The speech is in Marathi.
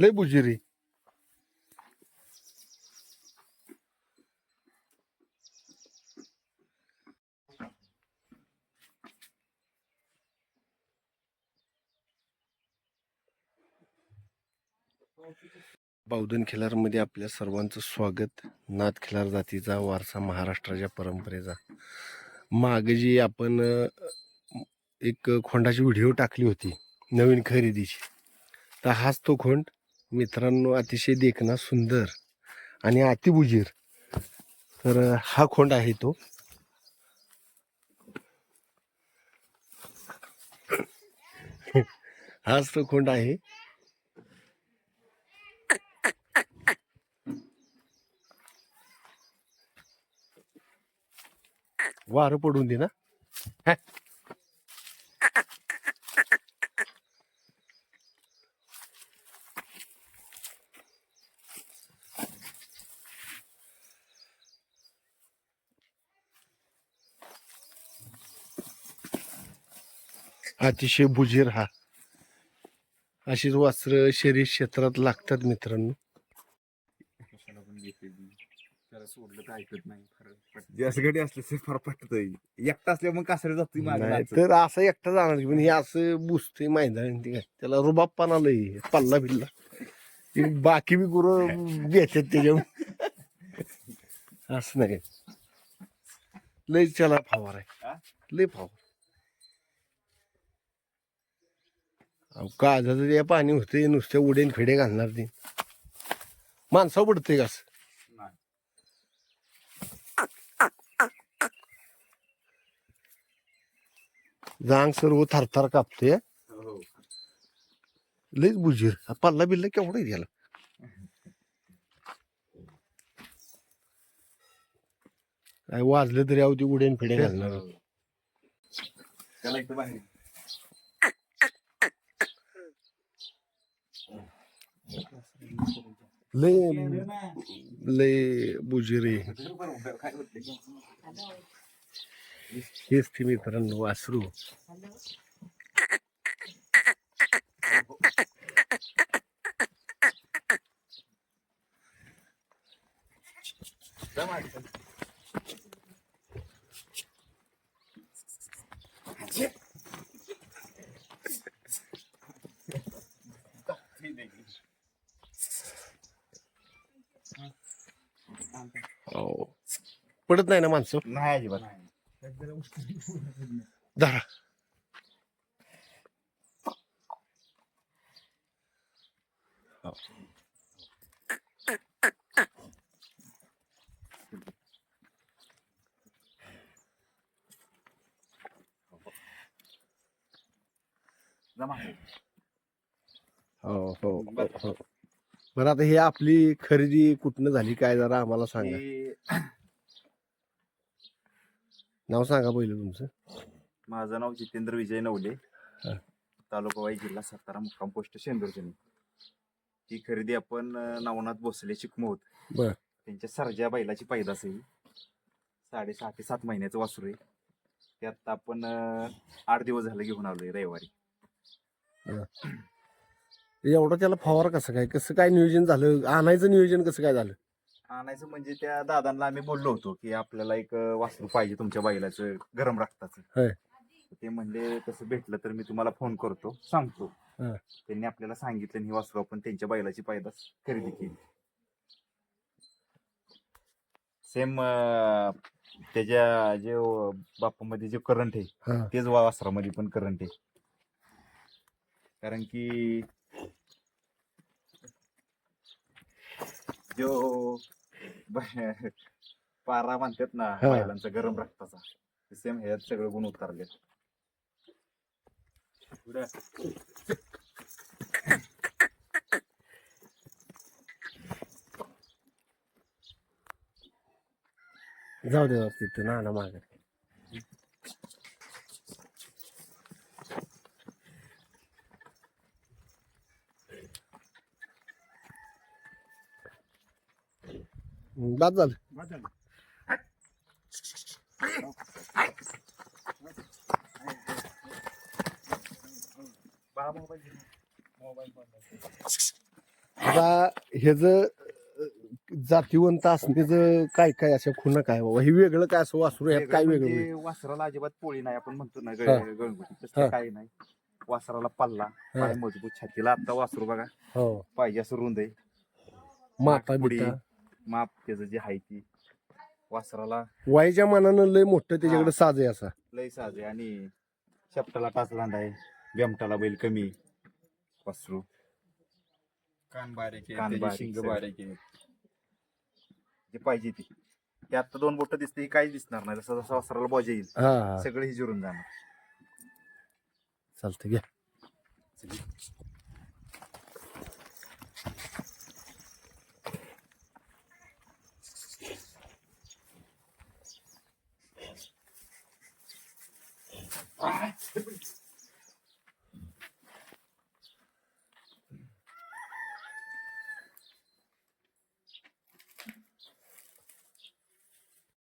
लय बुजिरी बावधन खिलारमध्ये आपल्या सर्वांचं स्वागत. नाथ खिलार जातीचा वारसा महाराष्ट्राच्या परंपरेचा. माग जी आपण एक खोंडाची व्हिडिओ टाकली होती नवीन खरेदीची तर हाच तो खोंड मित्रांनो अतिशय देखना सुंदर आणि अतिबुजीर तर हा खोंड आहे तो. हाच तो खोंड आहे. वारं पडून दे ना. अतिशय बुजीर हा. अशीच वस्त्र शरीर क्षेत्रात लागतात मित्रांनो. एकटा असल्या मग कासरे जातो नाही. तर असं एकटा जाणार की पण हे असं बुसते मैदान ते काय. त्याला रुबाबपणा लय पल्ला बिल्ला. ते बाकी बी गुरु घेतात त्याच्या असं नाही. लय त्याला फावर आहे. हा? लय फावर. काजाचं ते पाणी होते नुसते उडेन फिडे घालणार ते. माणसा पडते का. जांग सर्व थरथर कापते हो. लयच बुजीर. हा पल्ला बिल्ला केवढा त्याला? काय वाजलं तरी अवधी उडेन फिडे घालणार. त्याला लय लय बुजिरे हेच ते मित्रांनो वासरू जा मागे. हो पडत नाही ना माणसं? नाही अजिबात. धरा. हो. हो हो हो हो. बरं आता हे आपली खरेदी कुठनं झाली काय जरा आम्हाला सांगा. नाव सांगा पहिलं तुमचं. माझं नाव जितेंद्र विजय नवले. हा. तालुका वाई जिल्हा सातारा मुक्काम पोस्ट शेंदूरजनी ही खरेदी आपण अं, नवनाथ भोसले चिकमोत बर. त्यांच्या सरजा बैलाची पैदास आहे ही. साडेसहा ते सात महिन्याचं वासरू आहे. त्यात आपण अं, आठ दिवस झालं घेऊन आलोय रविवारी. एवढं त्याला फवार कसं काय? कसं काय नियोजन झालं? आणायचं नियोजन कसं काय झालं? आणायचं म्हणजे त्या दादांना आम्ही बोललो होतो की आपल्याला एक वासरू पाहिजे तुमच्या बैलाचं गरम रक्ताचं. होय. ते म्हणले तसं भेटलं तर मी तुम्हाला फोन करतो सांगतो. हा. त्यांनी आपल्याला सांगितलं आणि ही वासरू आपण त्यांच्या बैलाची पैदास खरेदी केली. सेम त्याच्या जे बापामध्ये जे करंट आहे हा. तेच वा- वासरामध्ये पण करंट आहे. कारण की जो पारा म्हणतात ना हा. बैलांचा गरम रक्ताचा. सेम ह्यात सगळं गुण उतरले. जाऊ दे तिथं ना ना मागे. बाद झालं. आता हे ज जातीवंत असण्याचं काय काय अशा खुणा काय बाबा? हे वेगळं काय असं वासरू ह्यात काय वेगळं म्हणजे वासराला अजिबात पोळी नाही. आपण म्हणतो ना हा. गळ- गळगुटी हा. तसं काही नाही. वासराला पल्ला पाय मजबूत छातीला आता वासरू बघा. हो. पाहिजे असं रुंद आहे. माता पुढे माप त्याचं जे आहे ती वासराला वयाच्या मानानं लय मोठं त्याच्याकडे साज आहे असा. लय साज आहे आणि शेपटाला टाच लांड आहे बेमटाला बैल कमी वासरू. कान बारीक आहे कान त्याची बारीक शिंग सगळं. बारीक आहे जे पाहिजे ती. ते आता दोन बोट दिसते काहीच दिसणार नाही. जसं जसं वासराला बॉजा येईल हा हा. सगळं ही जिरून जाणार. चालतं घ्या. experience.